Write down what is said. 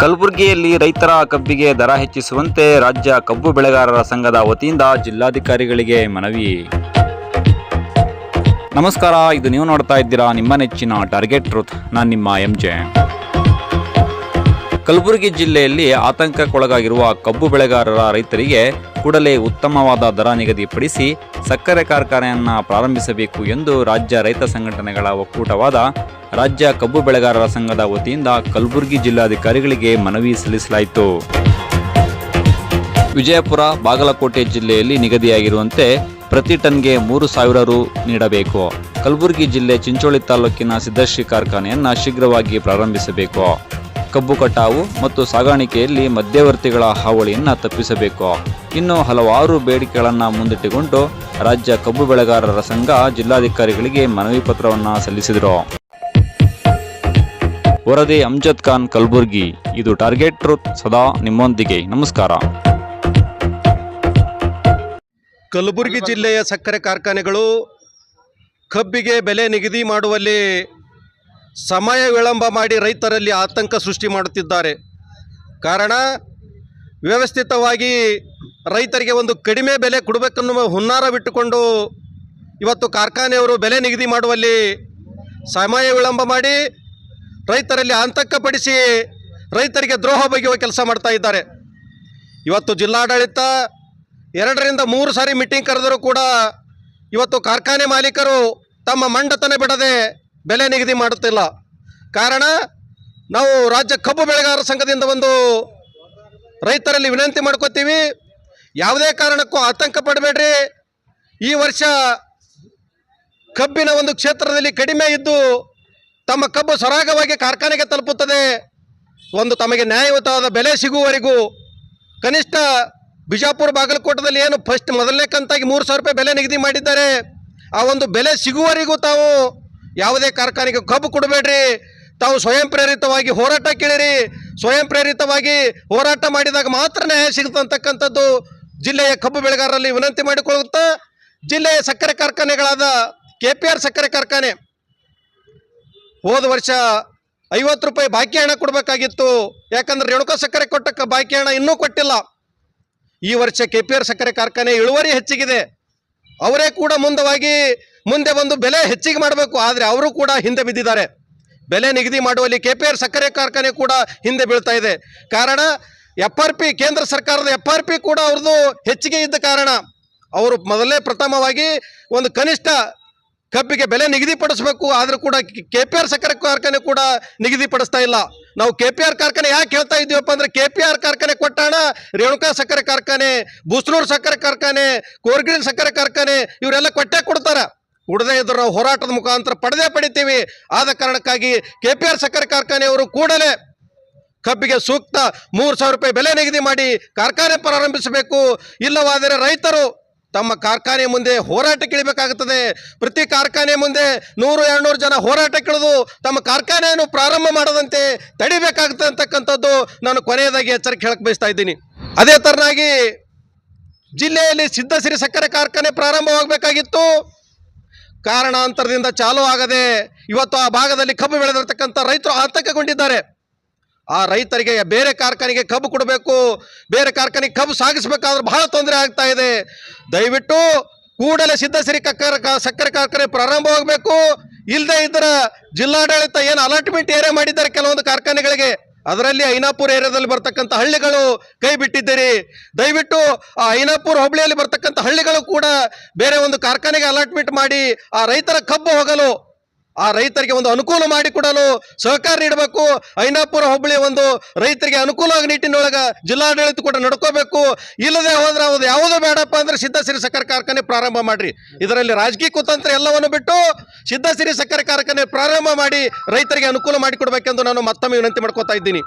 ಕಲಬುರಗಿಯಲ್ಲಿ ರೈತರ ಕಬ್ಬಿಗೆ ದರ ಹೆಚ್ಚಿಸುವಂತೆ ರಾಜ್ಯ ಕಬ್ಬು ಬೆಳೆಗಾರರ ಸಂಘದ ವತಿಯಿಂದ ಜಿಲ್ಲಾಧಿಕಾರಿಗಳಿಗೆ ಮನವಿ. ನಮಸ್ಕಾರ, ಇದು ನೀವು ನೋಡ್ತಾ ಇದ್ದೀರಾ ನಿಮ್ಮ ನೆಚ್ಚಿನ ಟಾರ್ಗೆಟ್ ಟ್ರೂತ್ ನಾನು ನಿಮ್ಮ ಎಂ ಜೆ ಕಲಬುರಗಿ ಜಿಲ್ಲೆಯಲ್ಲಿ ಆತಂಕಕ್ಕೊಳಗಾಗಿರುವ ಕಬ್ಬು ಬೆಳೆಗಾರರ ರೈತರಿಗೆ ಕೂಡಲೇ ಉತ್ತಮವಾದ ದರ ನಿಗದಿಪಡಿಸಿ ಸಕ್ಕರೆ ಕಾರ್ಖಾನೆಯನ್ನು ಪ್ರಾರಂಭಿಸಬೇಕು ಎಂದು ರಾಜ್ಯ ರೈತ ಸಂಘಟನೆಗಳ ಒಕ್ಕೂಟವಾದ ರಾಜ್ಯ ಕಬ್ಬು ಬೆಳೆಗಾರರ ಸಂಘದ ವತಿಯಿಂದ ಕಲಬುರಗಿ ಜಿಲ್ಲಾಧಿಕಾರಿಗಳಿಗೆ ಮನವಿ ಸಲ್ಲಿಸಲಾಯಿತು. ವಿಜಯಪುರ, ಬಾಗಲಕೋಟೆ ಜಿಲ್ಲೆಯಲ್ಲಿ ನಿಗದಿಯಾಗಿರುವಂತೆ ಪ್ರತಿ ಟನ್ಗೆ ಮೂರು ಸಾವಿರ ರು ನೀಡಬೇಕು. ಕಲಬುರಗಿ ಜಿಲ್ಲೆ ಚಿಂಚೋಳಿ ತಾಲೂಕಿನ ಸಿದ್ದಶ್ರೀ ಕಾರ್ಖಾನೆಯನ್ನು ಶೀಘ್ರವಾಗಿ ಪ್ರಾರಂಭಿಸಬೇಕು. ಕಬ್ಬು ಕಟಾವು ಮತ್ತು ಸಾಗಾಣಿಕೆಯಲ್ಲಿ ಮಧ್ಯವರ್ತಿಗಳ ಹಾವಳಿಯನ್ನು ತಪ್ಪಿಸಬೇಕು. ಇನ್ನು ಹಲವಾರು ಬೇಡಿಕೆಗಳನ್ನು ಮುಂದಿಟ್ಟುಕೊಂಡು ರಾಜ್ಯ ಕಬ್ಬು ಬೆಳೆಗಾರರ ಸಂಘ ಜಿಲ್ಲಾಧಿಕಾರಿಗಳಿಗೆ ಮನವಿ ಪತ್ರವನ್ನು ಸಲ್ಲಿಸಿದರು. ವರದಿ ಅಮ್ಜದ್ ಖಾನ್ ಕಲಬುರ್ಗಿ. ಇದು ಟಾರ್ಗೆಟ್ ಟ್ರೂತ್. ಸದಾ ನಿಮ್ಮೊಂದಿಗೆ. ನಮಸ್ಕಾರ. ಕಲಬುರಗಿ ಜಿಲ್ಲೆಯ ಸಕ್ಕರೆ ಕಾರ್ಖಾನೆಗಳು ಕಬ್ಬಿಗೆ ಬೆಲೆ ನಿಗದಿ ಮಾಡುವಲ್ಲಿ ಸಮಯ ವಿಳಂಬ ಮಾಡಿ ರೈತರಲ್ಲಿ ಆತಂಕ ಸೃಷ್ಟಿ ಮಾಡುತ್ತಿದ್ದಾರೆ. ಕಾರಣ, ವ್ಯವಸ್ಥಿತವಾಗಿ ರೈತರಿಗೆ ಒಂದು ಕಡಿಮೆ ಬೆಲೆ ಕೊಡಬೇಕನ್ನುವ ಹುನ್ನಾರ ಬಿಟ್ಟುಕೊಂಡು ಇವತ್ತು ಕಾರ್ಖಾನೆಯವರು ಬೆಲೆ ನಿಗದಿ ಮಾಡುವಲ್ಲಿ ಸಮಯ ವಿಳಂಬ ಮಾಡಿ ರೈತರಲ್ಲಿ ಆತಂಕಪಡಿಸಿ ರೈತರಿಗೆ ದ್ರೋಹ ಬಗೆಯುವ ಕೆಲಸ ಮಾಡ್ತಾ ಇದ್ದಾರೆ. ಇವತ್ತು ಜಿಲ್ಲಾಡಳಿತ ಎರಡರಿಂದ ಮೂರು ಸಾರಿ ಮೀಟಿಂಗ್ ಕರೆದರೂ ಕೂಡ ಇವತ್ತು ಕಾರ್ಖಾನೆ ಮಾಲೀಕರು ತಮ್ಮ ಮಂಡತನ ಬಿಡದೆ ಬೆಲೆ ನಿಗದಿ ಮಾಡುತ್ತಿಲ್ಲ. ಕಾರಣ ನಾವು ರಾಜ್ಯ ಕಬ್ಬು ಬೆಳೆಗಾರರ ಸಂಘದಿಂದ ಒಂದು ರೈತರಲ್ಲಿ ವಿನಂತಿ ಮಾಡ್ಕೋತೀವಿ. ಯಾವುದೇ ಕಾರಣಕ್ಕೂ ಆತಂಕ ಪಡಬೇಡ್ರಿ. ಈ ವರ್ಷ ಕಬ್ಬಿನ ಒಂದು ಕ್ಷೇತ್ರದಲ್ಲಿ ಕಡಿಮೆ ಇದ್ದು ತಮ್ಮ ಕಬ್ಬು ಸರಾಗವಾಗಿ ಕಾರ್ಖಾನೆಗೆ ತಲುಪುತ್ತದೆ. ಒಂದು ತಮಗೆ ನ್ಯಾಯಯುತವಾದ ಬೆಲೆ ಸಿಗುವವರೆಗೂ ಕನಿಷ್ಠ ಬಿಜಾಪುರ ಬಾಗಲಕೋಟದಲ್ಲಿ ಏನು ಫಸ್ಟ್ ಮೊದಲನೇ ಕಂತಾಗಿ ಮೂರು ಸಾವಿರ ರೂಪಾಯಿ ಬೆಲೆ ನಿಗದಿ ಮಾಡಿದ್ದಾರೆ. ಆ ಒಂದು ಬೆಲೆ ಸಿಗುವವರೆಗೂ ತಾವು ಯಾವುದೇ ಕಾರ್ಖಾನೆಗೆ ಕಬ್ಬು ಕೊಡಬೇಡ್ರಿ. ತಾವು ಸ್ವಯಂ ಪ್ರೇರಿತವಾಗಿ ಹೋರಾಟ ಕೇಳಿರಿ. ಸ್ವಯಂ ಪ್ರೇರಿತವಾಗಿ ಹೋರಾಟ ಮಾಡಿದಾಗ ಮಾತ್ರ ನ್ಯಾಯ ಸಿಗುತ್ತಂತಕ್ಕಂಥದ್ದು ಜಿಲ್ಲೆಯ ಕಬ್ಬು ಬೆಳೆಗಾರರಲ್ಲಿ ವಿನಂತಿ ಮಾಡಿಕೊಳ್ಳುತ್ತಾ, ಜಿಲ್ಲೆಯ ಸಕ್ಕರೆ ಕಾರ್ಖಾನೆಗಳಾದ ಕೆ ಪಿ ಆರ್ ಸಕ್ಕರೆ ಕಾರ್ಖಾನೆ ಹೋದ ವರ್ಷ ಐವತ್ತು ರೂಪಾಯಿ ಬಾಕಿ ಹಣ ಕೊಡಬೇಕಾಗಿತ್ತು. ಯಾಕಂದ್ರೆ ರೇಣುಕಾ ಸಕ್ಕರೆ ಕೊಟ್ಟ ಬಾಕಿ ಹಣ ಇನ್ನೂ ಕೊಟ್ಟಿಲ್ಲ. ಈ ವರ್ಷ ಕೆ ಪಿ ಆರ್ ಸಕ್ಕರೆ ಕಾರ್ಖಾನೆ ಇಳುವರಿ ಹೆಚ್ಚಿಗಿದೆ. ಅವರೇ ಕೂಡ ಮುಂದವಾಗಿ ಮುಂದೆ ಒಂದು ಬೆಲೆ ಹೆಚ್ಚಿಗೆ ಮಾಡಬೇಕು. ಆದರೆ ಅವರು ಕೂಡ ಹಿಂದೆ ಬಿದ್ದಿದ್ದಾರೆ. ಬೆಲೆ ನಿಗದಿ ಮಾಡುವಲ್ಲಿ ಕೆ ಪಿ ಆರ್ ಸಕ್ಕರೆ ಕಾರ್ಖಾನೆ ಕೂಡ ಹಿಂದೆ ಬೀಳ್ತಾ ಇದೆ. ಕಾರಣ ಎಫ್ ಆರ್ ಪಿ, ಕೇಂದ್ರ ಸರ್ಕಾರದ ಎಫ್ ಆರ್ ಪಿ ಕೂಡ ಅವ್ರದ್ದು ಹೆಚ್ಚಿಗೆ ಇದ್ದ ಕಾರಣ. ಅವರು ಮೊದಲೇ ಪ್ರಥಮವಾಗಿ ಒಂದು ಕನಿಷ್ಠ ಕಬ್ಬಿಗೆ ಬೆಲೆ ನಿಗದಿಪಡಿಸಬೇಕು, ಆದರೂ ಕೂಡ ಕೆ ಪಿ ಆರ್ ಸಕ್ಕರೆ ಕಾರ್ಖಾನೆ ಕೂಡ ನಿಗದಿಪಡಿಸ್ತಾ ಇಲ್ಲ. ನಾವು ಕೆ ಪಿ ಆರ್ ಕಾರ್ಖಾನೆ ಯಾಕೆ ಹೇಳ್ತಾ ಇದ್ದೀವಪ್ಪ ಅಂದ್ರೆ, ಕೆ ಪಿ ಆರ್ ಕಾರ್ಖಾನೆ ಕೊಟ್ಟಾಣ, ರೇಣುಕಾ ಸಕ್ಕರೆ ಕಾರ್ಖಾನೆ, ಬೂಸ್ನೂರು ಸಕ್ಕರೆ ಕಾರ್ಖಾನೆ, ಕೋರ್ಗಿಲ್ ಸಕ್ಕರೆ ಕಾರ್ಖಾನೆ, ಇವರೆಲ್ಲ ಕೊಟ್ಟೆ ಕೊಡ್ತಾರೆ. ಕೊಡದೇ ಇದ್ರು ನಾವು ಹೋರಾಟದ ಮುಖಾಂತರ ಪಡೆದೇ ಪಡಿತೀವಿ. ಆದ ಕಾರಣಕ್ಕಾಗಿ ಕೆ ಪಿ ಆರ್ ಸಕ್ಕರೆ ಕಾರ್ಖಾನೆಯವರು ಕೂಡಲೇ ಕಬ್ಬಿಗೆ ಸೂಕ್ತ ಮೂರು ಸಾವಿರ ರೂಪಾಯಿ ಬೆಲೆ ನಿಗದಿ ಮಾಡಿ ಕಾರ್ಖಾನೆ ಪ್ರಾರಂಭಿಸಬೇಕು. ಇಲ್ಲವಾದರೆ ರೈತರು ತಮ್ಮ ಕಾರ್ಖಾನೆ ಮುಂದೆ ಹೋರಾಟ ಹೋರಾಟಕ್ಕಿಳಿಬೇಕಾಗುತ್ತದೆ ಪ್ರತಿ ಕಾರ್ಖಾನೆ ಮುಂದೆ ನೂರು, ಎರಡುನೂರು ಜನ ಹೋರಾಟ ಹೋರಾಟಕ್ಕಿಳಿದು ತಮ್ಮ ಕಾರ್ಖಾನೆಯನ್ನು ಪ್ರಾರಂಭ ಮಾಡದಂತೆ ತಡಿಬೇಕಾಗುತ್ತೆ ಅಂತಕ್ಕಂಥದ್ದು ನಾನು ಕೊನೆಯದಾಗಿ ಎಚ್ಚರಿಕೆ ಹೇಳಕ್ಕೆ ಬಯಸ್ತಾ ಇದ್ದೀನಿ. ಅದೇ ಥರನಾಗಿ ಜಿಲ್ಲೆಯಲ್ಲಿ ಸಿದ್ಧಸಿರಿ ಸಕ್ಕರೆ ಕಾರ್ಖಾನೆ ಪ್ರಾರಂಭವಾಗಬೇಕಾಗಿತ್ತು. ಕಾರಣಾಂತರದಿಂದ ಚಾಲೂ ಆಗದೆ ಇವತ್ತು ಆ ಭಾಗದಲ್ಲಿ ಕಬ್ಬು ಬೆಳೆದಿರ್ತಕ್ಕಂಥ ರೈತರು ಆತಂಕಗೊಂಡಿದ್ದಾರೆ. ಆ ರೈತರಿಗೆ ಬೇರೆ ಕಾರ್ಖಾನೆಗೆ ಕಬ್ಬು ಕೊಡಬೇಕು, ಬೇರೆ ಕಾರ್ಖಾನೆಗೆ ಕಬ್ಬು ಸಾಗಿಸಬೇಕಾದ್ರೆ ಬಹಳ ತೊಂದರೆ ಆಗ್ತಾ ಇದೆ. ದಯವಿಟ್ಟು ಕೂಡಲೇ ಸಿದ್ಧಸಿರಿ ಕಕ್ಕರ ಸಕ್ಕರೆ ಕಾರ್ಖಾನೆ ಪ್ರಾರಂಭವಾಗಬೇಕು ಇಲ್ಲದೆ ಇದರ ಜಿಲ್ಲಾಡಳಿತ ಏನು ಅಲಾಟ್ಮೆಂಟ್ ಏರಿಯಾ ಮಾಡಿದ್ದಾರೆ ಕೆಲವೊಂದು ಕಾರ್ಖಾನೆಗಳಿಗೆ. ಅದರಲ್ಲಿ ಐನಾಪುರ ಏರಿಯಾದಲ್ಲಿ ಬರ್ತಕ್ಕಂಥ ಹಳ್ಳಿಗಳು ಕೈ ಬಿಟ್ಟಿದ್ದೀರಿ. ದಯವಿಟ್ಟು ಆ ಐನಾಪುರ ಹೋಬಳಿಯಲ್ಲಿ ಬರ್ತಕ್ಕಂಥ ಹಳ್ಳಿಗಳು ಕೂಡ ಬೇರೆ ಒಂದು ಕಾರ್ಖಾನೆಗೆ ಅಲಾಟ್ಮೆಂಟ್ ಮಾಡಿ ಆ ರೈತರ ಕಬ್ಬು ಹೋಗಲು ಆ ರೈತರಿಗೆ ಒಂದು ಅನುಕೂಲ ಮಾಡಿಕೊಡಲು ಸಹಕಾರ ನೀಡಬೇಕು. ಐನಾಪುರ ಹೋಬಳಿ ಒಂದು ರೈತರಿಗೆ ಅನುಕೂಲವಾಗಿ ನಿಟ್ಟಿನೊಳಗೆ ಜಿಲ್ಲಾಡಳಿತ ಕೂಡ ನಡ್ಕೋಬೇಕು. ಇಲ್ಲದೆ ಹೋದ್ರೆ ಅದು ಯಾವುದು ಬೇಡಪ್ಪ ಅಂದ್ರೆ ಸಿದ್ಧಸಿರಿ ಸಕ್ಕರೆ ಕಾರ್ಖಾನೆ ಪ್ರಾರಂಭ ಮಾಡ್ರಿ. ಇದರಲ್ಲಿ ರಾಜಕೀಯ ಕುತಂತ್ರ ಎಲ್ಲವನ್ನು ಬಿಟ್ಟು ಸಿದ್ಧಸಿರಿ ಸಕ್ಕರೆ ಕಾರ್ಖಾನೆ ಪ್ರಾರಂಭ ಮಾಡಿ ರೈತರಿಗೆ ಅನುಕೂಲ ಮಾಡಿಕೊಡ್ಬೇಕೆಂದು ನಾನು ಮತ್ತೊಮ್ಮೆ ವಿನಂತಿ ಮಾಡ್ಕೋತಾ ಇದ್ದೀನಿ.